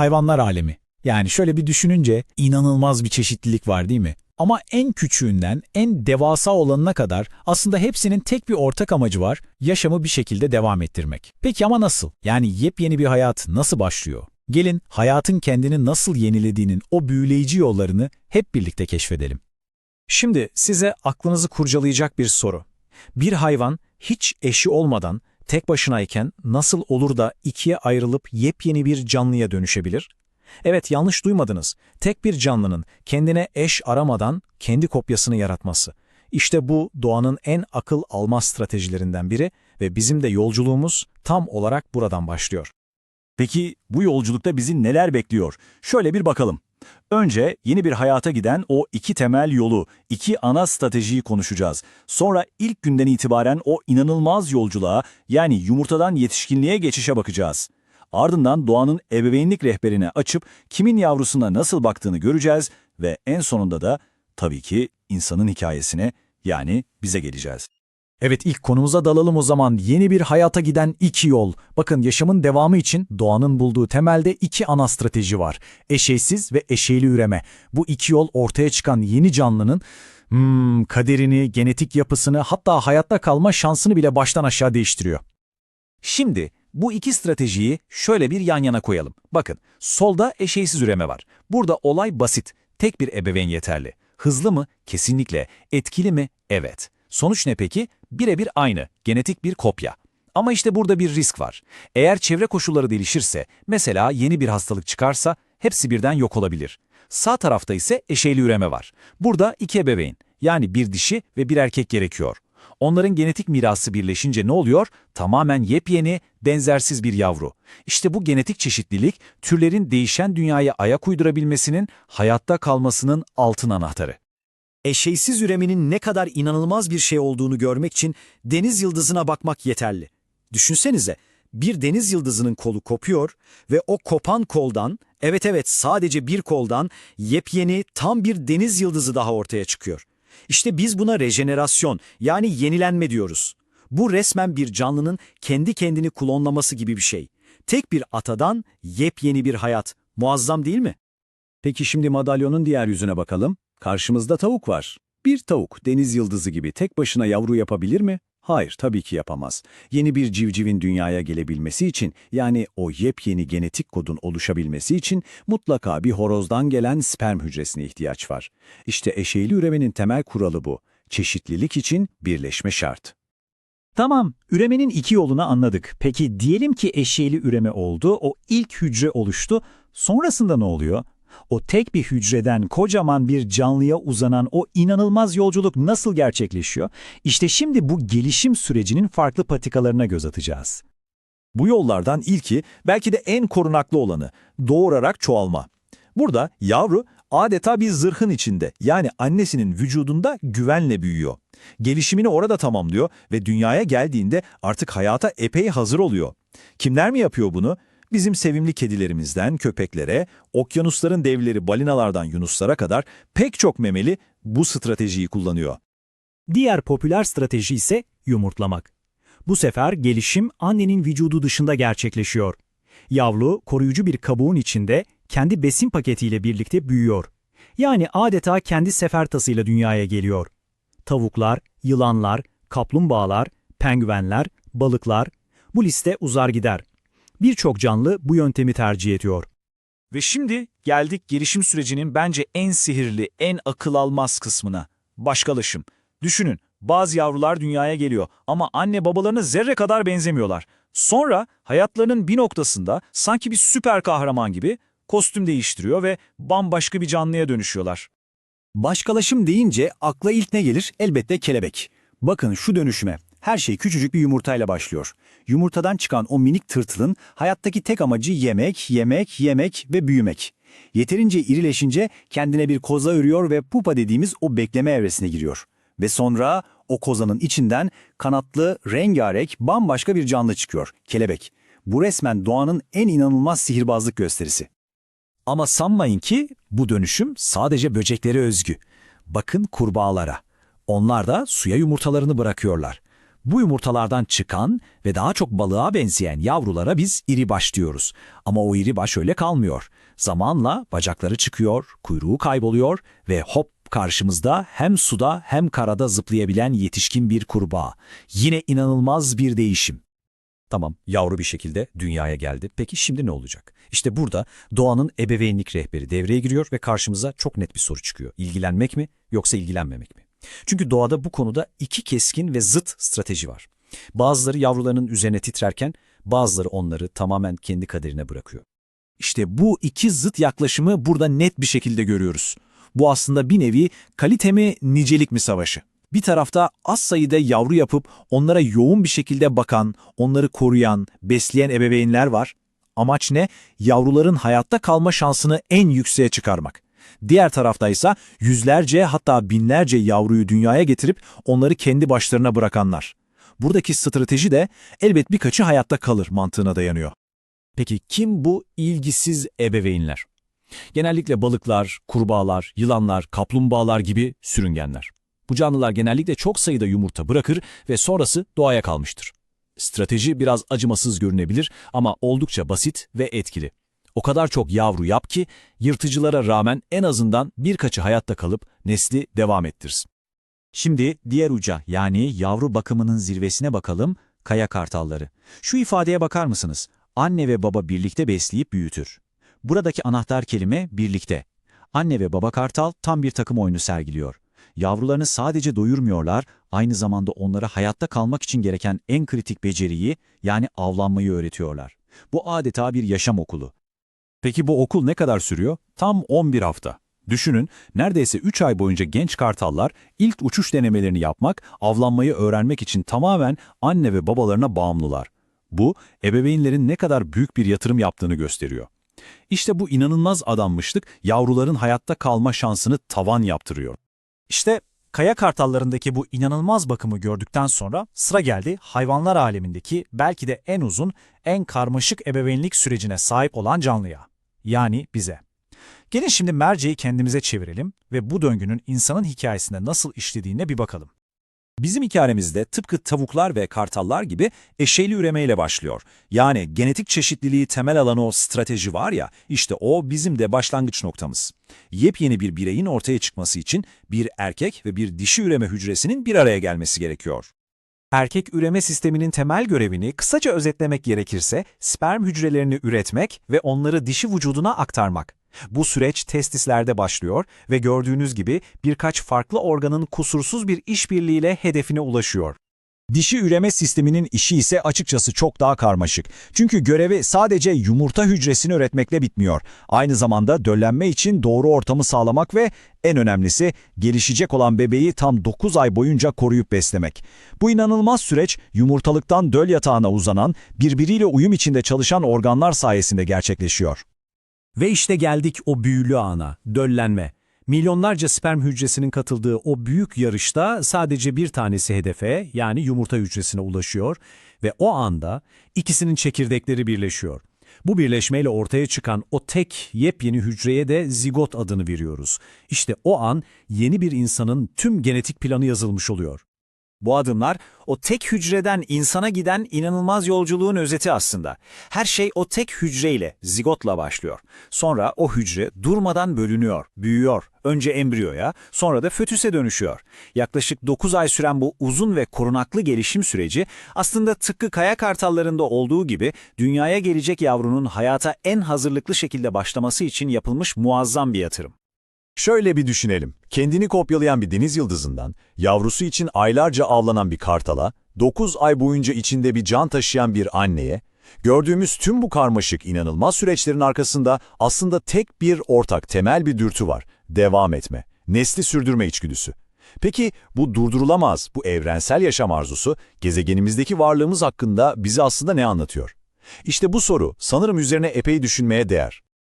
hayvanlar alemi. Yani şöyle bir düşününce inanılmaz bir çeşitlilik var değil mi? Ama en küçüğünden en devasa olanına kadar aslında hepsinin tek bir ortak amacı var, yaşamı bir şekilde devam ettirmek. Peki ama nasıl? Yani yepyeni bir hayat nasıl başlıyor? Gelin hayatın kendini nasıl yenilediğinin o büyüleyici yollarını hep birlikte keşfedelim. Şimdi size aklınızı kurcalayacak bir soru. Bir hayvan hiç eşi olmadan tek başınayken nasıl olur da ikiye ayrılıp yepyeni bir canlıya dönüşebilir? Evet yanlış duymadınız. Tek bir canlının kendine eş aramadan kendi kopyasını yaratması. İşte bu doğanın en akıl almaz stratejilerinden biri ve bizim de yolculuğumuz tam olarak buradan başlıyor. Peki bu yolculukta bizi neler bekliyor? Şöyle bir bakalım. Önce yeni bir hayata giden o iki temel yolu, iki ana stratejiyi konuşacağız. Sonra ilk günden itibaren o inanılmaz yolculuğa yani yumurtadan yetişkinliğe geçişe bakacağız. Ardından doğanın ebeveynlik rehberini açıp kimin yavrusuna nasıl baktığını göreceğiz ve en sonunda da tabii ki insanın hikayesine yani bize geleceğiz. Evet ilk konumuza dalalım o zaman. Yeni bir hayata giden iki yol. Bakın yaşamın devamı için doğanın bulduğu temelde iki ana strateji var. Eşeysiz ve eşeyli üreme. Bu iki yol ortaya çıkan yeni canlının hmm, kaderini, genetik yapısını hatta hayatta kalma şansını bile baştan aşağı değiştiriyor. Şimdi bu iki stratejiyi şöyle bir yan yana koyalım. Bakın, solda eşeğsiz üreme var. Burada olay basit. Tek bir ebeveyn yeterli. Hızlı mı? Kesinlikle. Etkili mi? Evet. Sonuç ne peki? Birebir aynı. Genetik bir kopya. Ama işte burada bir risk var. Eğer çevre koşulları değişirse, mesela yeni bir hastalık çıkarsa hepsi birden yok olabilir. Sağ tarafta ise eşeyli üreme var. Burada iki ebeveyn, yani bir dişi ve bir erkek gerekiyor. Onların genetik mirası birleşince ne oluyor? Tamamen yepyeni, benzersiz bir yavru. İşte bu genetik çeşitlilik, türlerin değişen dünyaya ayak uydurabilmesinin, hayatta kalmasının altın anahtarı. Eşeysiz üremenin ne kadar inanılmaz bir şey olduğunu görmek için deniz yıldızına bakmak yeterli. Düşünsenize, bir deniz yıldızının kolu kopuyor ve o kopan koldan, evet evet sadece bir koldan yepyeni tam bir deniz yıldızı daha ortaya çıkıyor. İşte biz buna rejenerasyon yani yenilenme diyoruz. Bu resmen bir canlının kendi kendini klonlaması gibi bir şey. Tek bir atadan yepyeni bir hayat. Muazzam değil mi? Peki şimdi madalyonun diğer yüzüne bakalım. Karşımızda tavuk var. Bir tavuk deniz yıldızı gibi tek başına yavru yapabilir mi? Hayır, tabii ki yapamaz. Yeni bir civcivin dünyaya gelebilmesi için, yani o yepyeni genetik kodun oluşabilmesi için mutlaka bir horozdan gelen sperm hücresine ihtiyaç var. İşte eşeyli üremenin temel kuralı bu. Çeşitlilik için birleşme şart. Tamam, üremenin iki yolunu anladık. Peki diyelim ki eşeğli üreme oldu, o ilk hücre oluştu. Sonrasında ne oluyor? O tek bir hücreden kocaman bir canlıya uzanan o inanılmaz yolculuk nasıl gerçekleşiyor? İşte şimdi bu gelişim sürecinin farklı patikalarına göz atacağız. Bu yollardan ilki belki de en korunaklı olanı doğurarak çoğalma. Burada yavru adeta bir zırhın içinde yani annesinin vücudunda güvenle büyüyor. Gelişimini orada tamamlıyor ve dünyaya geldiğinde artık hayata epey hazır oluyor. Kimler mi yapıyor bunu? Bizim sevimli kedilerimizden köpeklere, okyanusların devleri balinalardan yunuslara kadar pek çok memeli bu stratejiyi kullanıyor. Diğer popüler strateji ise yumurtlamak. Bu sefer gelişim annenin vücudu dışında gerçekleşiyor. Yavru koruyucu bir kabuğun içinde kendi besin paketiyle birlikte büyüyor. Yani adeta kendi sefertasıyla dünyaya geliyor. Tavuklar, yılanlar, kaplumbağalar, penguenler, balıklar bu liste uzar gider. Birçok canlı bu yöntemi tercih ediyor. Ve şimdi geldik gelişim sürecinin bence en sihirli, en akıl almaz kısmına. Başkalaşım. Düşünün, bazı yavrular dünyaya geliyor ama anne babalarına zerre kadar benzemiyorlar. Sonra hayatlarının bir noktasında sanki bir süper kahraman gibi kostüm değiştiriyor ve bambaşka bir canlıya dönüşüyorlar. Başkalaşım deyince akla ilk ne gelir? Elbette kelebek. Bakın şu dönüşüme. Her şey küçücük bir yumurtayla başlıyor. Yumurtadan çıkan o minik tırtılın hayattaki tek amacı yemek, yemek, yemek ve büyümek. Yeterince irileşince kendine bir koza örüyor ve pupa dediğimiz o bekleme evresine giriyor. Ve sonra o kozanın içinden kanatlı, rengarenk, bambaşka bir canlı çıkıyor. Kelebek. Bu resmen doğanın en inanılmaz sihirbazlık gösterisi. Ama sanmayın ki bu dönüşüm sadece böceklere özgü. Bakın kurbağalara. Onlar da suya yumurtalarını bırakıyorlar. Bu yumurtalardan çıkan ve daha çok balığa benzeyen yavrulara biz iribaş diyoruz. Ama o iribaş öyle kalmıyor. Zamanla bacakları çıkıyor, kuyruğu kayboluyor ve hop karşımızda hem suda hem karada zıplayabilen yetişkin bir kurbağa. Yine inanılmaz bir değişim. Tamam, yavru bir şekilde dünyaya geldi. Peki şimdi ne olacak? İşte burada doğanın ebeveynlik rehberi devreye giriyor ve karşımıza çok net bir soru çıkıyor. İlgilenmek mi yoksa ilgilenmemek mi? Çünkü doğada bu konuda iki keskin ve zıt strateji var. Bazıları yavrularının üzerine titrerken bazıları onları tamamen kendi kaderine bırakıyor. İşte bu iki zıt yaklaşımı burada net bir şekilde görüyoruz. Bu aslında bir nevi kalite mi nicelik mi savaşı. Bir tarafta az sayıda yavru yapıp onlara yoğun bir şekilde bakan, onları koruyan, besleyen ebeveynler var. Amaç ne? Yavruların hayatta kalma şansını en yükseğe çıkarmak. Diğer tarafta ise yüzlerce hatta binlerce yavruyu dünyaya getirip onları kendi başlarına bırakanlar. Buradaki strateji de elbet birkaçı hayatta kalır mantığına dayanıyor. Peki kim bu ilgisiz ebeveynler? Genellikle balıklar, kurbağalar, yılanlar, kaplumbağalar gibi sürüngenler. Bu canlılar genellikle çok sayıda yumurta bırakır ve sonrası doğaya kalmıştır. Strateji biraz acımasız görünebilir ama oldukça basit ve etkili. O kadar çok yavru yap ki yırtıcılara rağmen en azından birkaçı hayatta kalıp nesli devam ettirsin. Şimdi diğer uca yani yavru bakımının zirvesine bakalım, kaya kartalları. Şu ifadeye bakar mısınız? Anne ve baba birlikte besleyip büyütür. Buradaki anahtar kelime birlikte. Anne ve baba kartal tam bir takım oyunu sergiliyor. Yavrularını sadece doyurmuyorlar, aynı zamanda onlara hayatta kalmak için gereken en kritik beceriyi yani avlanmayı öğretiyorlar. Bu adeta bir yaşam okulu. Peki bu okul ne kadar sürüyor? Tam 11 hafta. Düşünün, neredeyse 3 ay boyunca genç kartallar ilk uçuş denemelerini yapmak, avlanmayı öğrenmek için tamamen anne ve babalarına bağımlılar. Bu, ebeveynlerin ne kadar büyük bir yatırım yaptığını gösteriyor. İşte bu inanılmaz adanmışlık yavruların hayatta kalma şansını tavan yaptırıyor. İşte kaya kartallarındaki bu inanılmaz bakımı gördükten sonra sıra geldi hayvanlar alemindeki belki de en uzun, en karmaşık ebeveynlik sürecine sahip olan canlıya. Yani bize. Gelin şimdi merceği kendimize çevirelim ve bu döngünün insanın hikayesinde nasıl işlediğine bir bakalım. Bizim hikayemizde tıpkı tavuklar ve kartallar gibi eşeyli üremeyle başlıyor. Yani genetik çeşitliliği temel alan o strateji var ya, işte o bizim de başlangıç noktamız. Yepyeni bir bireyin ortaya çıkması için bir erkek ve bir dişi üreme hücresinin bir araya gelmesi gerekiyor. Erkek üreme sisteminin temel görevini kısaca özetlemek gerekirse sperm hücrelerini üretmek ve onları dişi vücuduna aktarmak. Bu süreç testislerde başlıyor ve gördüğünüz gibi birkaç farklı organın kusursuz bir işbirliğiyle hedefine ulaşıyor. Dişi üreme sisteminin işi ise açıkçası çok daha karmaşık. Çünkü görevi sadece yumurta hücresini üretmekle bitmiyor. Aynı zamanda döllenme için doğru ortamı sağlamak ve en önemlisi gelişecek olan bebeği tam 9 ay boyunca koruyup beslemek. Bu inanılmaz süreç yumurtalıktan döl yatağına uzanan, birbiriyle uyum içinde çalışan organlar sayesinde gerçekleşiyor. Ve işte geldik o büyülü ana, döllenme. Milyonlarca sperm hücresinin katıldığı o büyük yarışta sadece bir tanesi hedefe yani yumurta hücresine ulaşıyor ve o anda ikisinin çekirdekleri birleşiyor. Bu birleşmeyle ortaya çıkan o tek yepyeni hücreye de zigot adını veriyoruz. İşte o an yeni bir insanın tüm genetik planı yazılmış oluyor. Bu adımlar o tek hücreden insana giden inanılmaz yolculuğun özeti aslında. Her şey o tek hücreyle, zigotla başlıyor. Sonra o hücre durmadan bölünüyor, büyüyor. Önce embriyoya, sonra da fötüse dönüşüyor. Yaklaşık 9 ay süren bu uzun ve korunaklı gelişim süreci aslında tıpkı kaya kartallarında olduğu gibi dünyaya gelecek yavrunun hayata en hazırlıklı şekilde başlaması için yapılmış muazzam bir yatırım. Şöyle bir düşünelim. Kendini kopyalayan bir deniz yıldızından, yavrusu için aylarca avlanan bir kartala, 9 ay boyunca içinde bir can taşıyan bir anneye, gördüğümüz tüm bu karmaşık inanılmaz süreçlerin arkasında aslında tek bir ortak temel bir dürtü var. Devam etme, nesli sürdürme içgüdüsü. Peki bu durdurulamaz, bu evrensel yaşam arzusu gezegenimizdeki varlığımız hakkında bize aslında ne anlatıyor? İşte bu soru sanırım üzerine epey düşünmeye değer.